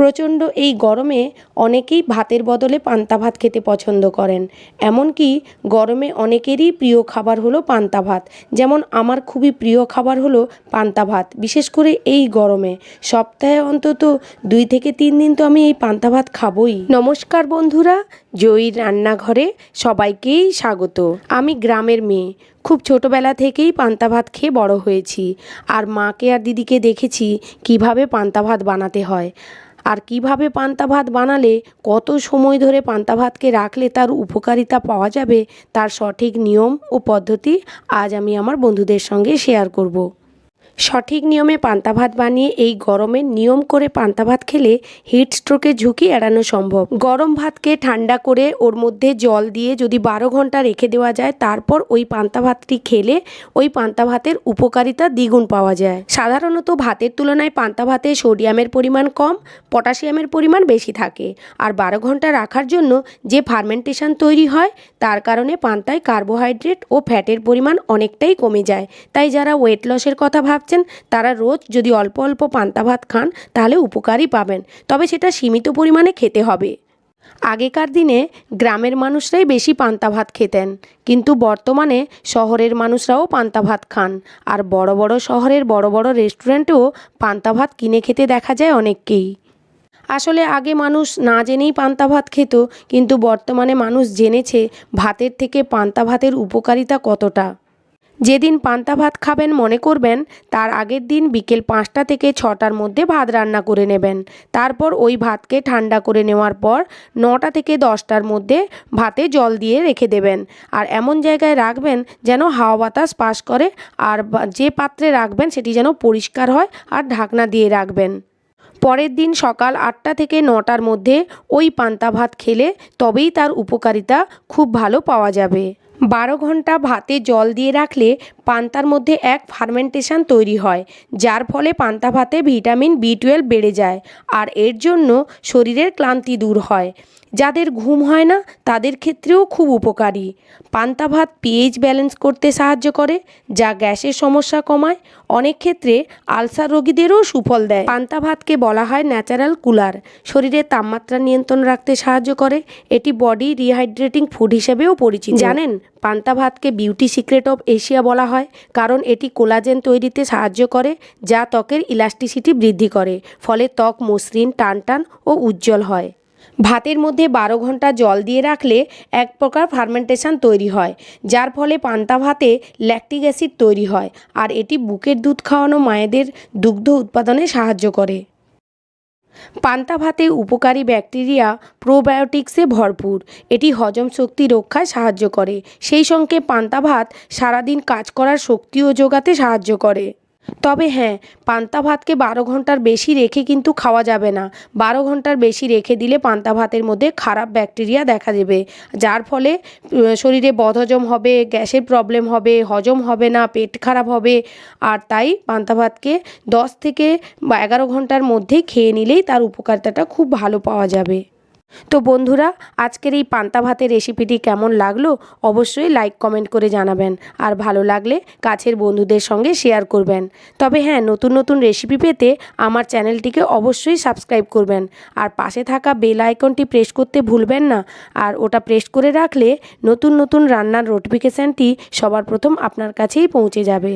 প্রচণ্ড এই গরমে অনেকেই ভাতের বদলে পান্তা ভাত খেতে পছন্দ করেন। এমনকি গরমে অনেকেরই প্রিয় খাবার হলো পান্তা ভাত। যেমন আমার খুবই প্রিয় খাবার হলো পান্তা ভাত, বিশেষ করে এই গরমে। সপ্তাহে অন্তত দুই থেকে তিন দিন তো আমি এই পান্তা ভাত খাবই। নমস্কার বন্ধুরা জয়ীর রান্নাঘরে সবাইকেই স্বাগত। আমি গ্রামের মেয়ে, খুব ছোটোবেলা থেকেই পান্তা ভাত খেয়ে বড় হয়েছি। আর মাকে আর দিদিকে দেখেছি কীভাবে পান্তা ভাত বানাতে হয়। আর কীভাবে পান্তা ভাত বানালে, কত সময় ধরে পান্তা ভাতকে রাখলে তার উপকারিতা পাওয়া যাবে, তার সঠিক নিয়ম ও পদ্ধতি আজ আমি আমার বন্ধুদের সঙ্গে শেয়ার করব। সঠিক নিয়মে পান্তা ভাত বানিয়ে এই গরমে নিয়ম করে পান্তা ভাত খেলে হিট স্ট্রোকের ঝুঁকি এড়ানো সম্ভব। গরম ভাতকে ঠান্ডা করে ওর মধ্যে জল দিয়ে যদি বারো ঘণ্টা রেখে দেওয়া যায়, তারপর ওই পান্তা ভাতটি খেলে ওই পান্তা ভাতের উপকারিতা দ্বিগুণ পাওয়া যায়। সাধারণত ভাতের তুলনায় পান্তা ভাতে সোডিয়ামের পরিমাণ কম, পটাশিয়ামের পরিমাণ বেশি থাকে। আর বারো ঘণ্টা রাখার জন্য যে ফার্মেন্টেশন তৈরি হয়, তার কারণে পান্তায় কার্বোহাইড্রেট ও ফ্যাটের পরিমাণ অনেকটাই কমে যায়। তাই যারা ওয়েট লসের কথা ভাবছেন তারা রোজ যদি অল্প অল্প পান্তা ভাত খান, তাহলে উপকারই পাবেন। তবে সেটা সীমিত পরিমাণে খেতে হবে। আগেকার দিনে গ্রামের মানুষরাই বেশি পান্তা ভাত খেতেন। কিন্তু বর্তমানে শহরের মানুষরাও পান্তা ভাত খান। আর বড় বড় শহরের বড় বড় রেস্টুরেন্টেও পান্তা ভাত কিনে খেতে দেখা যায় অনেককেই। আসলে আগে মানুষ না জেনেই পান্তা ভাত খেত, কিন্তু বর্তমানে মানুষ জেনেছে ভাতের থেকে পান্তা ভাতের উপকারিতা কতটা। যেদিন পান্তা ভাত খাবেন মনে করবেন, তার আগের দিন বিকেল পাঁচটা থেকে ছটার মধ্যে ভাত রান্না করে নেবেন। তারপর ওই ভাতকে ঠান্ডা করে নেওয়ার পর নটা থেকে দশটার মধ্যে ভাতে জল দিয়ে রেখে দেবেন। আর এমন জায়গায় রাখবেন যেন হাওয়া বাতাস পাস করে, আর যে পাত্রে রাখবেন সেটি যেন পরিষ্কার হয় আর ঢাকনা দিয়ে রাখবেন। পরের দিন সকাল আটটা থেকে নটার মধ্যে ওই পান্তা ভাত খেলে তবেই তার উপকারিতা খুব ভালো পাওয়া যাবে। বারো ঘণ্টা ভাতে জল দিয়ে রাখলে পান্তার মধ্যে এক ফার্মেন্টেশন তৈরি হয়, যার ফলে পান্তা ভাতে ভিটামিন বি টুয়েলভ বেড়ে যায় আর এর জন্য শরীরের ক্লান্তি দূর হয়। যাদের ঘুম হয় না, তাদের ক্ষেত্রেও খুব উপকারী। পান্তা ভাত পিএইচ ব্যালেন্স করতে সাহায্য করে, যা গ্যাসের সমস্যা কমায়। অনেক ক্ষেত্রে আলসার রোগীদেরও সুফল দেয়। পান্তা ভাতকে বলা হয় ন্যাচারাল কুলার শরীরের তাপমাত্রা নিয়ন্ত্রণ রাখতে সাহায্য করে। এটি বডি রিহাইড্রেটিং ফুড হিসেবেও পরিচিত। জানেন, পান্তা ভাতকে বিউটি সিক্রেট অফ এশিয়া বলা হয়, কারণ এটি কোলাজেন তৈরিতে সাহায্য করে, যা ত্বকের ইলাস্টিসিটি বৃদ্ধি করে। ফলে ত্বক মসৃণ, টানটান ও উজ্জ্বল হয়। ভাতের মধ্যে বারো ঘণ্টা জল দিয়ে রাখলে এক প্রকার ফার্মেন্টেশন তৈরি হয়, যার ফলে পান্তা ভাতে ল্যাকটিক অ্যাসিড তৈরি হয় আর এটি বুকের দুধ খাওয়ানো মায়েদের দুগ্ধ উৎপাদনে সাহায্য করে। পান্তা ভাতে উপকারী ব্যাকটেরিয়া প্রোবায়োটিক্সে ভরপুর, এটি হজম শক্তি রক্ষায় সাহায্য করে। সেই সঙ্গে পান্তা ভাত সারাদিন কাজ করার শক্তিও যোগাতে সাহায্য করে। তবে হ্যাঁ পান্তা ভাতকে বারো ঘণ্টার বেশি রেখে কিন্তু খাওয়া যাবে না। বারো ঘণ্টার বেশি রেখে দিলে পান্তা ভাতের মধ্যে খারাপ ব্যাকটেরিয়া দেখা দেবে, যার ফলে শরীরে বদহজম হবে, গ্যাসের প্রবলেম হবে, হজম হবে না, পেট খারাপ হবে। আর তাই পান্তা ভাতকে দশ থেকে এগারো ঘণ্টার মধ্যেই খেয়ে নিলেই তার উপকারিতাটা খুব ভালো পাওয়া যাবে। তো বন্ধুরা, আজকের এই পান্তা ভাতের রেসিপিটি কেমন লাগল অবশ্যই লাইক, কমেন্ট করে জানাবেন। আর ভালো লাগলে কাছের বন্ধুদের সঙ্গে শেয়ার করবেন। তবে হ্যাঁ নতুন নতুন রেসিপি পেতে আমার চ্যানেলটিকে অবশ্যই সাবস্ক্রাইব করবেন। আর পাশে থাকা বেল আইকনটি প্রেস করতে ভুলবেন না। আর ওটা প্রেস করে রাখলে নতুন নতুন রান্নার নোটিফিকেশানটি সবার প্রথম আপনার কাছেই পৌঁছে যাবে।